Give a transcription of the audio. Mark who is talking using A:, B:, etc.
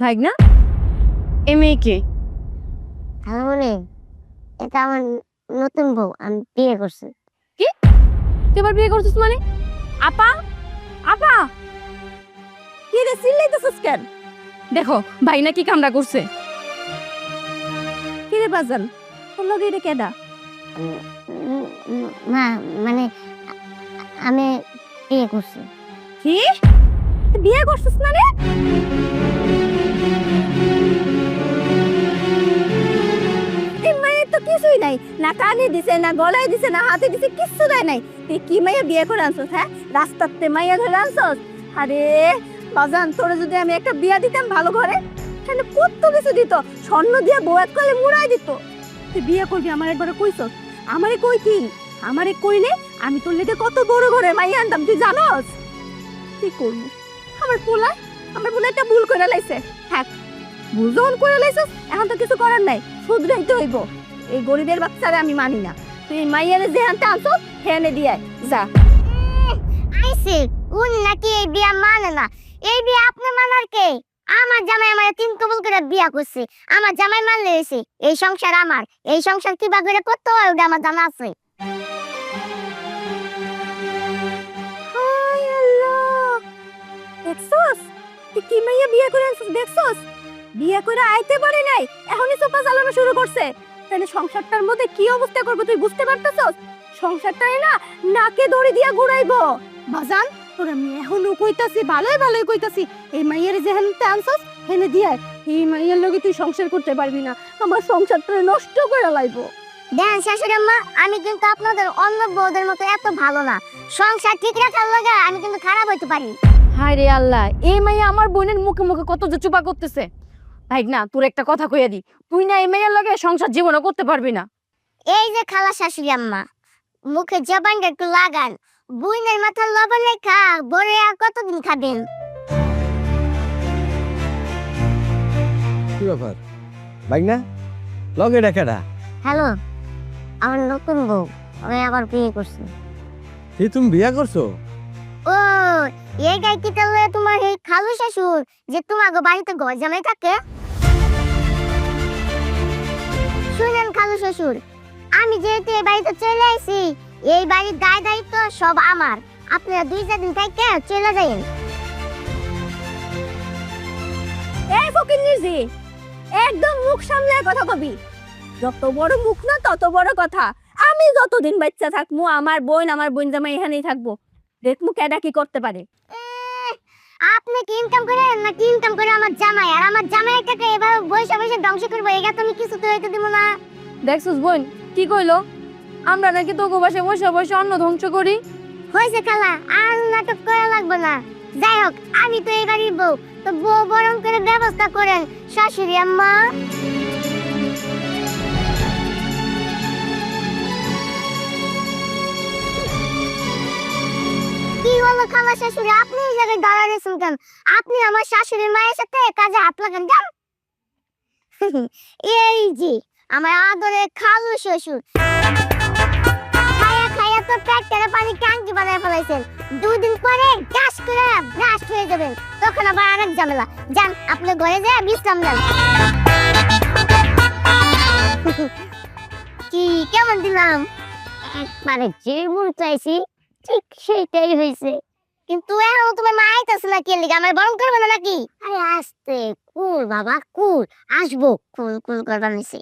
A: ভাইগনা এ কে?
B: খালামণি এটা আমার নতুন বউ আমি বিয়ে করছি।
A: তুই এবার বিয়ে করছিস মানে? আপা? আপা? কি রে চিল্লাইতেছিস কেন? দেখো ভাই না কি কামড়া করছে। কি রে বাজান? তোর লগে এটা কেডা?
B: মা মানে আমি বিয়ে করছি।
A: কি? বিয়ে করছিস মানে? এই না কানে দিছে, না গলায় দিছে, না হাতে দিছে, কিচ্ছু দেয় নাই। তুই কি মাইয়া বিয়ে করে আনছস হ্যাঁ? রাস্তাতে মাইয়া ধরে আনছস? আরে, বাজান, তোরে যদি আমি একটা বিয়া দিতাম ভালো ঘরে, তাহলে কত কিছু দিত? স্বর্ণ দিয়ে বয়াত করলে মুড়াই দিত। তুই বিয়ে করবি, আমার একবার কইছস? আমারে কইতি আমারে কইলে আমি তোর লেগে কত বড় ঘরে মাইয়া আনতাম, তুই জানস? কি করব? আমার পোলা আমার পোলা একটা ভুল করে লাইছে। হ্যাঁ ভুল যখন করে লাইছস, এখন তো কিছু করার নাই, শুধরাইতে হইব। এই গরিবের বাচ্চারে আমি মানি না। তুই মাইয়ারে যে আনতে আনছো হেনে দিয়ে যা।
B: আইসি উনি নাকি এই বিয়া মানে না। এই বিয়া আপনি মানার কে? আমার জামাই আমার তিন কবুল করে বিয়া করছে। আমার জামাই মানলে এই সংসার আমার। এই সংসার কিবা করে করতে হয় ওটা আমার জানা আছে।
A: দেখছস? তুই কি মাইয়া বিয়ে করে আনছিস দেখছস? বিয়ে করে আইতে পারে নাই এখনই সোপা চালানো শুরু করছে। তাহলে সংসারটার মধ্যে কি অবস্থা করবে তুই বুঝতে পারতেছস? সংসারটাই না নাকে দড়ি দিয়া ঘুরাইবো। বাজান তোর আমি এখনও কইতাছি ভালোই ভালোই কইতাছি। এই মাইয়ের যে হেনতে আনছস হেনে দিয়া এই মাইয়ের লগে তুই সংসার করতে পারবি না। আমার সংসারটা নষ্ট করে লাইবো।
B: দেন শাশুড়ি আম্মা আমি কিন্তু আপনাদের অন্য বউদের মতো এত ভালো না। সংসার ঠিক রাখার লাগে আমি কিন্তু খারাপ হইতে পারি।
A: হায় রে আল্লাহ এই মাইয়া আমার বোনের মুখে মুখে কত যে চুপা করতেছে। ভাই না তোর একটা কথা কইয়া দি। তুই না এই মেয়ের লগে সংসার জীবনও করতে পারবি না।
B: এই যে খালা শাশুড়ি আম্মা মুখে জবানটা একটু লাগান। বুইনের মাথার লবণ রেখা বড় আর কতদিন খাবেন?
C: কি ব্যাপার? বাইক না লগে ডাকাটা
B: হ্যালো আমার নতুন বউ আমি আবার বিয়ে করছি।
C: এই তুমি বিয়া করছ?
B: ও এই গাইকিটা লয়ে তোমার এই খালু শাশুর যে তোমাকে বাড়িতে ঘর জামাই থাকে? শুনেন খালু শ্বশুর। আমি যেহেতু এই বাড়িতে চলে আইছি এই বাড়ির দায় দায়িত্ব সব আমার। আপনারা দুই চার দিন থেকে চলে যাইন
A: এই ফকির নিজি একদম মুখ সামলে কথা কবি। যত বড় মুখ না তত বড় কথা। আমি যতদিন বাচ্চা থাকব আমার বোন আমার বোন জামাই এখানেই থাকব। দেখমু কেডা কি করতে পারে।
B: আপনি কি ইনকাম করেন না কি ইনকাম করে আমার জামাই? আর আমার জামাই টাকা এভাবে বসে বসে ধ্বংস করব এটা তুমি কিছু তো হইতে দিব না।
A: দেখছস বোন কি কইলো? আমরা নাকি তোকে বসে বসে বসে অন্ন ধ্বংস করি।
B: হয়েছে খালা আর নাটক করা লাগবে না। যাই হোক আমি তো বাড়ির বউ তো বউ বরং করে ব্যবস্থা করেন শাশুড়ি আম্মা। হলো খালা শাশুড়ি, আপনি এই জায়গায় দাঁড়াচ্ছেন কেন? আপনি আমার শাশুড়ির মায়ের সাথে কাজে হাত লাগান, যান। এই যে, আমার আদরে খালু শ্বশুর। তো পেটের পানি ট্যাঙ্কি বানায় পরে গ্যাস করে ব্রাস্ট হয়ে যাবেন। তখন আবার ঝামেলা। যান আপনি ঘরে বিশ্রাম নেন। কি, কেমন দিলাম? যে মন চাইছি ঠিক সেইটাই হয়েছে কিন্তু এখন তোমার মা আইতাছে কে লিগে? আমার বরণ করবে না নাকি? আরে আসতে, কুল বাবা, কুল। আসব। কুল কুল করবার নিছি